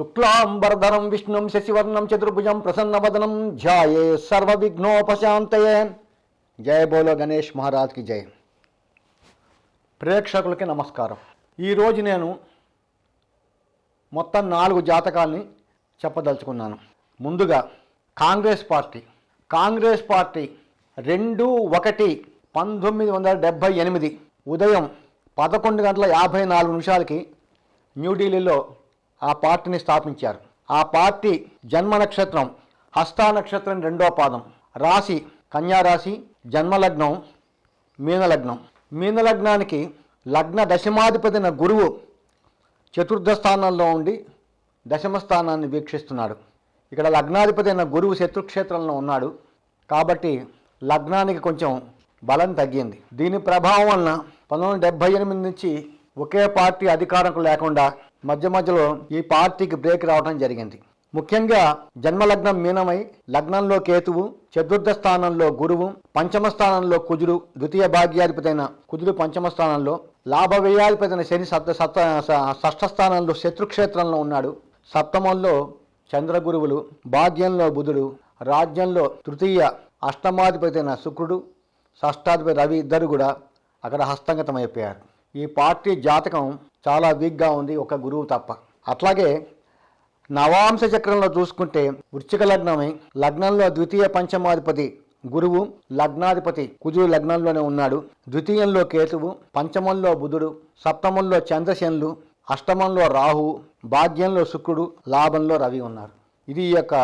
శుక్లాంబరధరం విష్ణుం శశివర్ణం చతుర్భుజం ప్రసన్నవదనం ధ్యాయే సర్వవిఘ్నోపశాంతయే. జయ బోలో గణేష్ మహారాజ్కి జయ. ప్రేక్షకులకి నమస్కారం. ఈరోజు నేను మొత్తం నాలుగు జాతకాల్ని చెప్పదలుచుకున్నాను. ముందుగా కాంగ్రెస్ పార్టీ. కాంగ్రెస్ పార్టీ రెండు ఒకటి పంతొమ్మిది వందల డెబ్భై ఎనిమిది ఉదయం పదకొండు గంటల యాభై నాలుగు నిమిషాలకి న్యూఢిల్లీలో ఆ పార్టీని స్థాపించారు. ఆ పార్టీ జన్మ నక్షత్రం హస్తా నక్షత్రం రెండో పాదం. రాశి కన్యారాశి జన్మలగ్నం మీనలగ్నం మీనలగ్నానికి లగ్న. దశమాధిపతిన గురువు చతుర్థ స్థానంలో ఉండి దశమ స్థానాన్ని వీక్షిస్తున్నాడు. ఇక్కడ లగ్నాధిపతి అయిన గురువు శత్రుక్షేత్రంలో ఉన్నాడు. కాబట్టి లగ్నానికి కొంచెం బలం తగ్గింది. దీని ప్రభావం వలన పంతొమ్మిది వందల డెబ్బై ఎనిమిది నుంచి ఒకే పార్టీ అధికారంకు లేకుండా మధ్య మధ్యలో ఈ పార్టీకి బ్రేక్ రావడం జరిగింది. ముఖ్యంగా జన్మలగ్నం మీనమై లగ్నంలో కేతువు చతుర్థ స్థానంలో గురువు పంచమ స్థానంలో కుజుడు ద్వితీయ భాగ్యాధిపతైన కుజుడు పంచమ స్థానంలో లాభ వ్యయాధిపతైన శని సప్త సప్త షష్ఠ స్థానంలో శత్రుక్షేత్రంలో ఉన్నాడు. సప్తమంలో చంద్రగురువులు భాగ్యంలో బుధుడు రాజ్యంలో తృతీయ అష్టమాధిపతైన శుక్రుడు షష్టాధిపతి రవి ఇద్దరు కూడా అక్కడ హస్తంగతమైపోయారు ఈ పార్టీ జాతకం చాలా వీక్గా ఉంది ఒక గురువు తప్ప. అట్లాగే నవాంశ చక్రంలో చూసుకుంటే వృచ్చిక లగ్నమే లగ్నంలో ద్వితీయ పంచమాధిపతి గురువు లగ్నాధిపతి కుజుడు లగ్నంలోనే ఉన్నాడు. ద్వితీయంలో కేతువు పంచమంలో బుధుడు సప్తమంలో చంద్రశనులు అష్టమంలో రాహు భాగ్యంలో శుక్రుడు లాభంలో రవి ఉన్నారు. ఇది ఈ యొక్క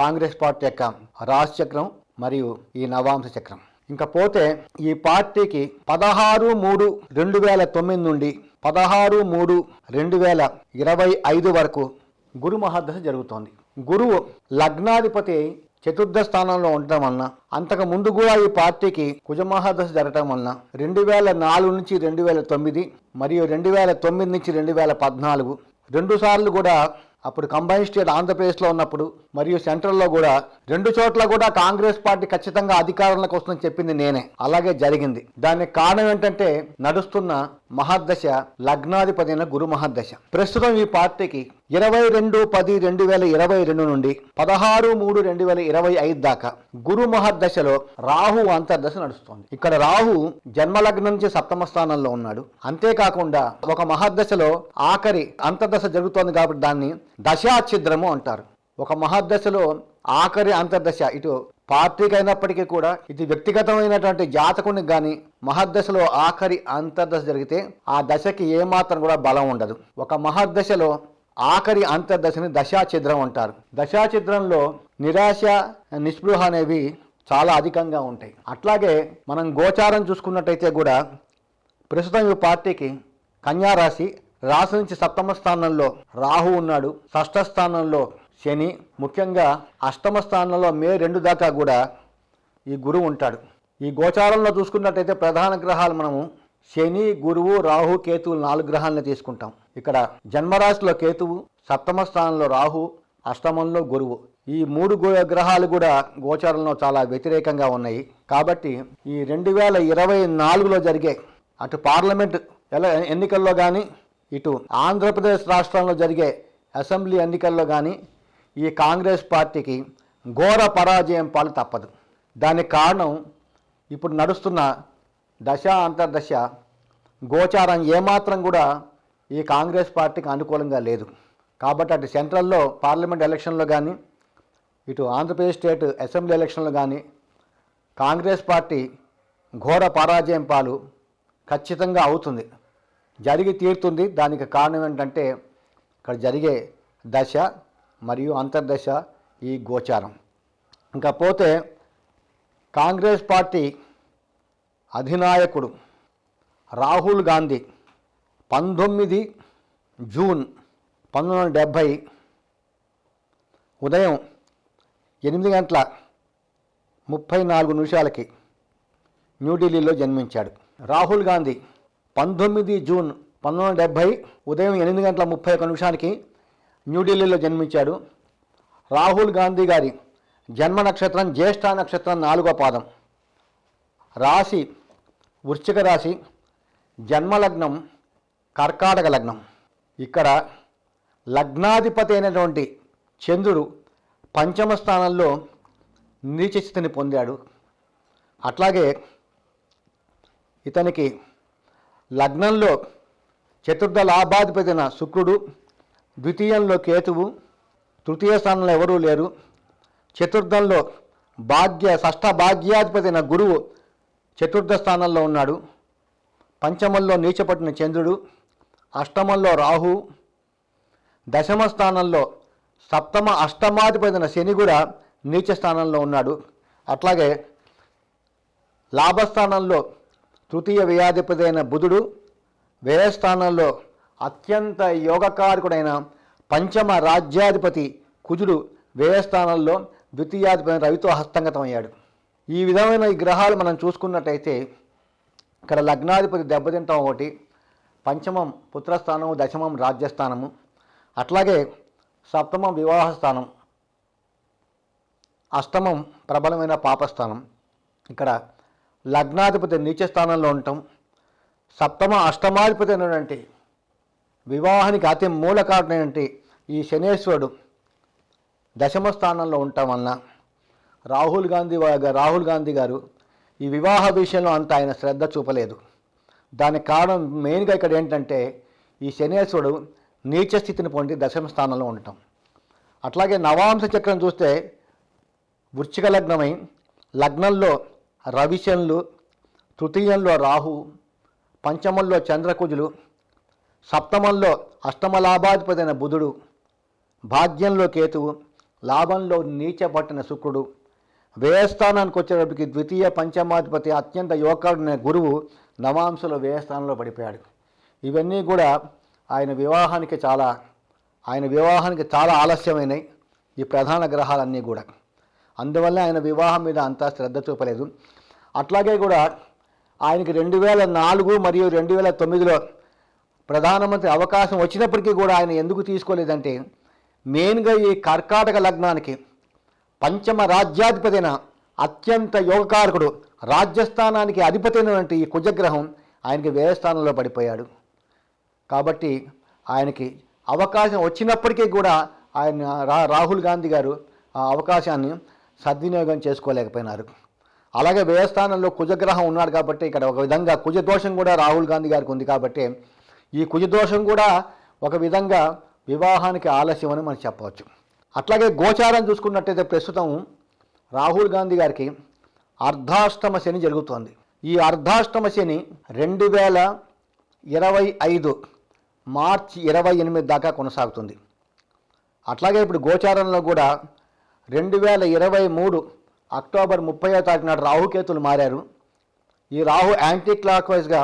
కాంగ్రెస్ పార్టీ యొక్క రాశి చక్రం మరియు ఈ నవాంశ చక్రం. ఇంకా పోతే ఈ పార్టీకి పదహారు మూడు రెండు వేల తొమ్మిది నుండి పదహారు మూడు రెండు వేల ఇరవై ఐదు వరకు గురు మహాదశ జరుగుతోంది. గురువు లగ్నాధిపతి చతుర్థ స్థానంలో ఉండటం వలన అంతకు ముందు కూడా ఈ పార్టీకి కుజమహాదశ జరగటం వలన రెండు వేల నాలుగు నుంచి రెండు వేల తొమ్మిది మరియు రెండు వేల తొమ్మిది నుంచి రెండు వేల పద్నాలుగు రెండు సార్లు కూడా అప్పుడు కంబైన్ స్టేట్ ఆంధ్రప్రదేశ్లో ఉన్నప్పుడు మరియు సెంట్రల్లో కూడా రెండు చోట్ల కూడా కాంగ్రెస్ పార్టీ ఖచ్చితంగా అధికారంలోకి వస్తుందని చెప్పింది నేనే. అలాగే జరిగింది. దానికి కారణం ఏంటంటే నడుస్తున్న మహాదశ లగ్నాధిపతి అయిన గురు మహాదశ. ప్రస్తుతం ఈ పార్టీకి ఇరవై రెండు పది రెండు వేల ఇరవై రెండు నుండి పదహారు మూడు రెండు వేల ఇరవై ఐదు దాకా గురు మహర్దశలో రాహు అంతర్దశ నడుస్తుంది. ఇక్కడ రాహు జన్మలగ్నం నుంచి సప్తమ స్థానంలో ఉన్నాడు. అంతేకాకుండా ఒక మహర్దశలో ఆఖరి అంతర్దశ జరుగుతోంది కాబట్టి దాన్ని దశాఛిద్రము అంటారు. ఒక మహాదశలో ఆఖరి అంతర్దశ ఇటు పార్టీకి అయినప్పటికీ కూడా ఇది వ్యక్తిగతమైనటువంటి జాతకునికి కానీ మహాదశలో ఆఖరి అంతర్దశ జరిగితే ఆ దశకి ఏమాత్రం కూడా బలం ఉండదు. ఒక మహర్దశలో ఆఖరి అంతర్దశని దశాఛిద్రం అంటారు. దశాఛిద్రంలో నిరాశ నిస్పృహ అనేవి చాలా అధికంగా ఉంటాయి. అట్లాగే మనం గోచారం చూసుకున్నట్టయితే కూడా ప్రస్తుతం ఈ పార్టీకి కన్యారాశి రాశి నుంచి సప్తమ స్థానంలో రాహు ఉన్నాడు షష్ఠ స్థానంలో శని ముఖ్యంగా అష్టమ స్థానంలో మే రెండు దాకా కూడా ఈ గురువు ఉంటాడు. ఈ గోచారంలో చూసుకున్నట్టయితే ప్రధాన గ్రహాలు మనము శని గురువు రాహు కేతువులు నాలుగు గ్రహాలను తీసుకుంటాం. ఇక్కడ జన్మరాశిలో కేతువు సప్తమ స్థానంలో రాహు అష్టమంలో గురువు. ఈ మూడు గో గ్రహాలు కూడా గోచారంలో చాలా వ్యతిరేకంగా ఉన్నాయి. కాబట్టి ఈ రెండు వేల ఇరవై నాలుగులో జరిగే అటు పార్లమెంట్ ఎలా ఎన్నికల్లో కానీ ఇటు ఆంధ్రప్రదేశ్ రాష్ట్రంలో జరిగే అసెంబ్లీ ఎన్నికల్లో కానీ ఈ కాంగ్రెస్ పార్టీకి ఘోర పరాజయం పాలు తప్పదు. దానికి కారణం ఇప్పుడు నడుస్తున్న దశ అంతర్దశ గోచారం ఏమాత్రం కూడా ఈ కాంగ్రెస్ పార్టీకి అనుకూలంగా లేదు. కాబట్టి అటు సెంట్రల్లో పార్లమెంట్ ఎలక్షన్లో కానీ ఇటు ఆంధ్రప్రదేశ్ స్టేట్ అసెంబ్లీ ఎలక్షన్లో కానీ కాంగ్రెస్ పార్టీ ఘోర పరాజయం పాలు ఖచ్చితంగా అవుతుంది. జరిగి తీరుతుంది. దానికి కారణం ఏంటంటే ఇక్కడ జరిగే దశ మరియు అంతర్దశ ఈ గోచారం. ఇంకా పోతే కాంగ్రెస్ పార్టీ అధినాయకుడు రాహుల్ గాంధీ పంతొమ్మిది జూన్ పంతొమ్మిది వందల డెబ్భై ఉదయం ఎనిమిది గంటల ముప్పై నాలుగు నిమిషాలకి న్యూఢిల్లీలో జన్మించాడు. రాహుల్ గాంధీ పంతొమ్మిది జూన్ పంతొమ్మిది వందల డెబ్భై ఉదయం ఎనిమిది గంటల ముప్పై ఒక నిమిషానికి న్యూఢిల్లీలో జన్మించాడు. రాహుల్ గాంధీ గారి జన్మ నక్షత్రం జ్యేష్ఠ నక్షత్రం నాలుగో పాదం. రాశి వృశ్చిక రాశి జన్మలగ్నం కర్కాటక లగ్నం. ఇక్కడ లగ్నాధిపతి అయినటువంటి చంద్రుడు పంచమ స్థానంలో నీచస్థితిని పొందాడు. అట్లాగే ఇతనికి లగ్నంలో చతుర్థ లాభాధిపతి అయిన శుక్రుడు ద్వితీయంలో కేతువు తృతీయ స్థానంలో ఎవరూ లేరు. చతుర్థంలో భాగ్య షష్ఠ భాగ్యాధిపతి అయిన గురువు చతుర్థ స్థానంలో ఉన్నాడు. పంచమంలో నీచపట్టిన చంద్రుడు అష్టమంలో రాహు దశమ స్థానంలో సప్తమ అష్టమాధిపతిన శని కూడా నీచ స్థానంలో ఉన్నాడు. అట్లాగే లాభస్థానంలో తృతీయ వ్యయాధిపతి అయిన బుధుడు వ్యయస్థానంలో అత్యంత యోగకారకుడైన పంచమ రాజ్యాధిపతి కుజుడు వ్యయస్థానంలో ద్వితీయాధిపతి రవితో హస్తంగతమయ్యాడు. ఈ విధమైన ఈ గ్రహాలు మనం చూసుకున్నట్టయితే ఇక్కడ లగ్నాధిపతి దెబ్బతింటాం ఒకటి పంచమం పుత్రస్థానము దశమం రాజ్యస్థానము అట్లాగే సప్తమం వివాహ స్థానం అష్టమం ప్రబలమైన పాపస్థానం. ఇక్కడ లగ్నాధిపతి నీచ స్థానంలో ఉండటం సప్తమ అష్టమాధిపతి అయినటువంటి వివాహానికి అతి మూల మూలకారణమైనటువంటి ఈ శనేశ్వరుడు దశమ స్థానంలో ఉండటం వలన రాహుల్ గాంధీ రాహుల్ గాంధీ గారు ఈ వివాహ విషయంలో అంత ఆయన శ్రద్ధ చూపలేదు. దానికి కారణం మెయిన్గా ఇక్కడ ఏంటంటే ఈ శనేశ్వరుడు నీచ స్థితిని పొంది దశమ స్థానంలో ఉండటం. అట్లాగే నవాంశ చక్రం చూస్తే వృచ్చిక లగ్నమై లగ్నంలో రవిశనులు తృతీయంలో రాహు పంచమంలో చంద్రకుజులు సప్తమంలో అష్టమ లాభాధిపతి అయిన బుధుడు భాగ్యంలో కేతువు లాభంలో నీచ పట్టిన శుక్రుడు. వ్యయస్థానానికి వచ్చేటప్పటికి ద్వితీయ పంచమాధిపతి అత్యంత యువకుడైన గురువు నవాంశలో వ్యయస్థానంలో పడిపోయాడు. ఇవన్నీ కూడా ఆయన వివాహానికి చాలా ఆయన వివాహానికి చాలా ఆలస్యమైనవి ఈ ప్రధాన గ్రహాలన్నీ కూడా. అందువల్ల ఆయన వివాహం మీద అంతా శ్రద్ధ చూపలేదు. అట్లాగే కూడా ఆయనకి రెండు వేల నాలుగు మరియు రెండు వేల తొమ్మిదిలో ప్రధానమంత్రి అవకాశం వచ్చినప్పటికీ కూడా ఆయన ఎందుకు తీసుకోలేదంటే మెయిన్గా ఈ కర్కాటక లగ్నానికి పంచమ రాజ్యాధిపతైన అత్యంత యోగకారకుడు రాజ్యస్థానానికి అధిపతైనటువంటి ఈ కుజగ్రహం ఆయనకి వ్యయస్థానంలో పడిపోయాడు. కాబట్టి ఆయనకి అవకాశం వచ్చినప్పటికీ కూడా ఆయన రా రాహుల్ గాంధీ గారు ఆ అవకాశాన్ని సద్వినియోగం చేసుకోలేకపోయినారు. అలాగే వ్యయస్థానంలో కుజగ్రహం ఉన్నాడు కాబట్టి ఇక్కడ ఒక విధంగా కుజదోషం కూడా రాహుల్ గాంధీ గారికి ఉంది కాబట్టి ఈ కుజదోషం కూడా ఒక విధంగా వివాహానికి ఆలస్యం అని మనం చెప్పవచ్చు. అట్లాగే గోచారం చూసుకున్నట్టయితే ప్రస్తుతం రాహుల్ గాంధీ గారికి అర్ధాష్టమ శని జరుగుతోంది. ఈ అర్ధాష్టమ శని రెండు వేల ఇరవై ఐదు మార్చి ఇరవై ఎనిమిది దాకా కొనసాగుతుంది. అట్లాగే ఇప్పుడు గోచారంలో కూడా రెండు వేల ఇరవై మూడు అక్టోబర్ ముప్పై తారీఖు నాడు రాహుకేతులు మారారు. ఈ రాహు యాంటీ క్లాక్ వైజ్గా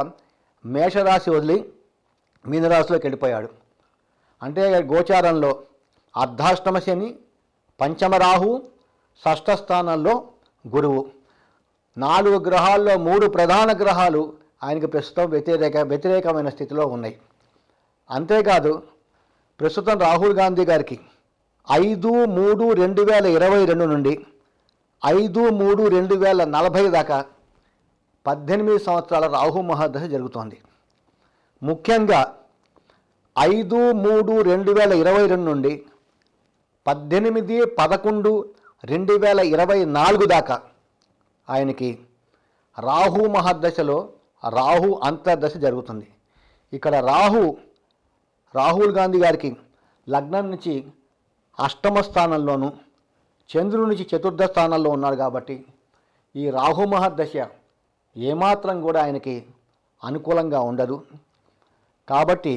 మేషరాశి వదిలి మీనరాశిలోకి వెళ్ళిపోయాడు. అంటే గోచారంలో అర్ధాష్టమ శని పంచమరాహు షష్ఠ స్థానంలో గురువు. నాలుగు గ్రహాల్లో మూడు ప్రధాన గ్రహాలు ఆయనకి ప్రస్తుతం వ్యతిరేక వ్యతిరేకమైన స్థితిలో ఉన్నాయి. అంతేకాదు ప్రస్తుతం రాహుల్ గాంధీ గారికి ఐదు మూడు రెండు వేల ఇరవై రెండు నుండి ఐదు మూడు రెండు వేల నలభై దాకా పద్దెనిమిది సంవత్సరాల రాహు మహాదశ జరుగుతోంది. ముఖ్యంగా ఐదు మూడు రెండు వేల ఇరవై రెండు నుండి పద్దెనిమిది పదకొండు రెండు వేల ఇరవై నాలుగు దాకా ఆయనకి రాహు మహాదశలో రాహు అంతర్దశ జరుగుతుంది. ఇక్కడ రాహు రాహుల్ గాంధీ గారికి లగ్నం నుంచి అష్టమ స్థానంలోను చంద్రుడి నుంచి చతుర్థ స్థానంలో ఉన్నాడు కాబట్టి ఈ రాహు మహాదశ ఏమాత్రం కూడా ఆయనకి అనుకూలంగా ఉండదు. కాబట్టి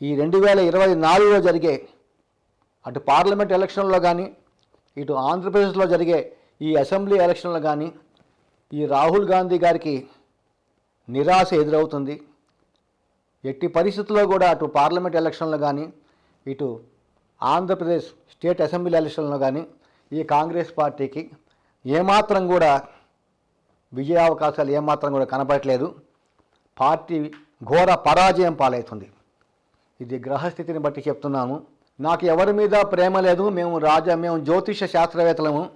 ఈ రెండు వేల ఇరవై నాలుగులో జరిగే అటు పార్లమెంట్ ఎలక్షన్లో కానీ ఇటు ఆంధ్రప్రదేశ్లో జరిగే ఈ అసెంబ్లీ ఎలక్షన్లో కానీ ఈ రాహుల్ గాంధీ గారికి నిరాశ ఎదురవుతుంది. ఎట్టి పరిస్థితుల్లో కూడా అటు పార్లమెంట్ ఎలక్షన్లో కానీ ఇటు ఆంధ్రప్రదేశ్ స్టేట్ అసెంబ్లీ ఎలక్షన్లో కానీ ఈ కాంగ్రెస్ పార్టీకి ఏమాత్రం కూడా విజయ అవకాశాలు ఏమాత్రం కూడా కనపడట్లేదు. పార్టీ ఘోర పరాజయం పాలవుతుంది. ఇది గ్రహస్థితిని బట్టి చెప్తున్నాము. నాకు ఎవరి మీద ప్రేమ లేదు. మేము రాజా మేము జ్యోతిష శాస్త్రవేత్తలము.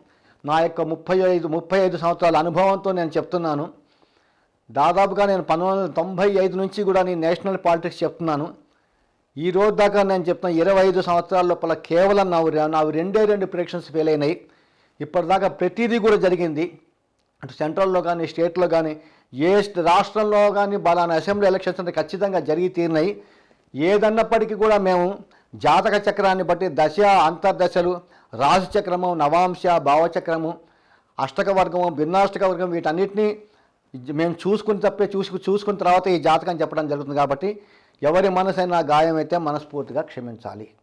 నా యొక్క ముప్పై ఐదు ముప్పై ఐదు సంవత్సరాల అనుభవంతో నేను చెప్తున్నాను. దాదాపుగా నేను పంతొమ్మిది వందల తొంభై ఐదు నుంచి కూడా నేను నేషనల్ పాలిటిక్స్ చెప్తున్నాను. ఈ రోజు దాకా నేను చెప్తున్నా ఇరవై ఐదు సంవత్సరాల లోపల కేవలం నావి నావి రెండే రెండు ప్రిడిక్షన్స్ ఫెయిల్ అయినాయి. ఇప్పటిదాకా ప్రతిదీ కూడా జరిగింది. అటు సెంట్రల్లో కానీ స్టేట్లో కానీ ఏ రాష్ట్రంలో కానీ బలానా అసెంబ్లీ ఎలక్షన్స్ అంటే ఖచ్చితంగా జరిగి తీరినాయి. ఏదన్నప్పటికీ కూడా మేము జాతక చక్రాన్ని బట్టి దశ అంతర్దశలు రాశి చక్రము నవాంశ భావచక్రము అష్టక వర్గము భిన్నాష్టక వర్గం వీటన్నిటిని మేము చూసుకుని తప్పే చూసుకు చూసుకున్న తర్వాత ఈ జాతకం చెప్పడం జరుగుతుంది కాబట్టి ఎవరి మనసైనా గాయం అయితే మనస్ఫూర్తిగా క్షమించాలి.